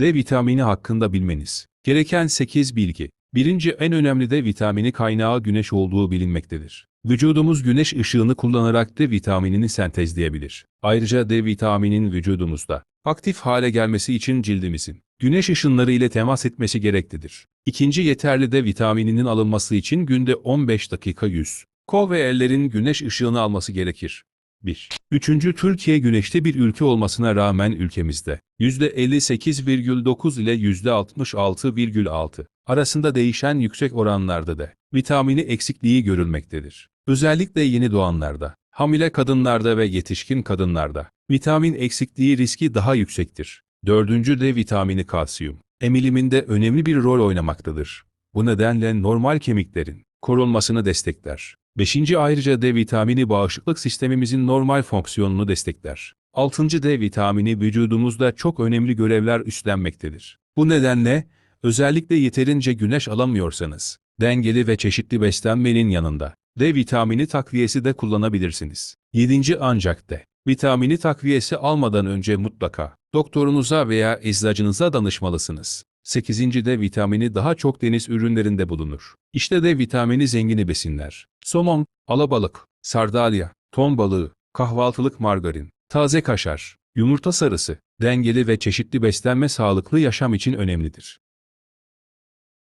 D vitamini hakkında bilmeniz. Gereken 8 bilgi. Birinci en önemli D vitamini kaynağı güneş olduğu bilinmektedir. Vücudumuz güneş ışığını kullanarak D vitaminini sentezleyebilir. Ayrıca D vitaminin vücudumuzda aktif hale gelmesi için cildimizin güneş ışınları ile temas etmesi gereklidir. İkinci yeterli D vitamininin alınması için günde 15 dakika yüz, kol ve ellerin güneş ışığını alması gerekir. 1. Üçüncü Türkiye güneşli bir ülke olmasına rağmen ülkemizde %58,9 ile %66,6 arasında değişen yüksek oranlarda da vitamini eksikliği görülmektedir. Özellikle yeni doğanlarda, hamile kadınlarda ve yetişkin kadınlarda vitamin eksikliği riski daha yüksektir. Dördüncü D vitamini kalsiyum emiliminde önemli bir rol oynamaktadır. Bu nedenle normal kemiklerin korunmasını destekler. Beşinci ayrıca D vitamini bağışıklık sistemimizin normal fonksiyonunu destekler. Altıncı D vitamini vücudumuzda çok önemli görevler üstlenmektedir. Bu nedenle özellikle yeterince güneş alamıyorsanız dengeli ve çeşitli beslenmenin yanında D vitamini takviyesi de kullanabilirsiniz. Yedinci ancak D vitamini takviyesi almadan önce mutlaka doktorunuza veya eczacınıza danışmalısınız. 8. D vitamini daha çok deniz ürünlerinde bulunur. İşte D vitamini zengini besinler. Somon, alabalık, sardalya, ton balığı, kahvaltılık margarin, taze kaşar, yumurta sarısı, dengeli ve çeşitli beslenme sağlıklı yaşam için önemlidir.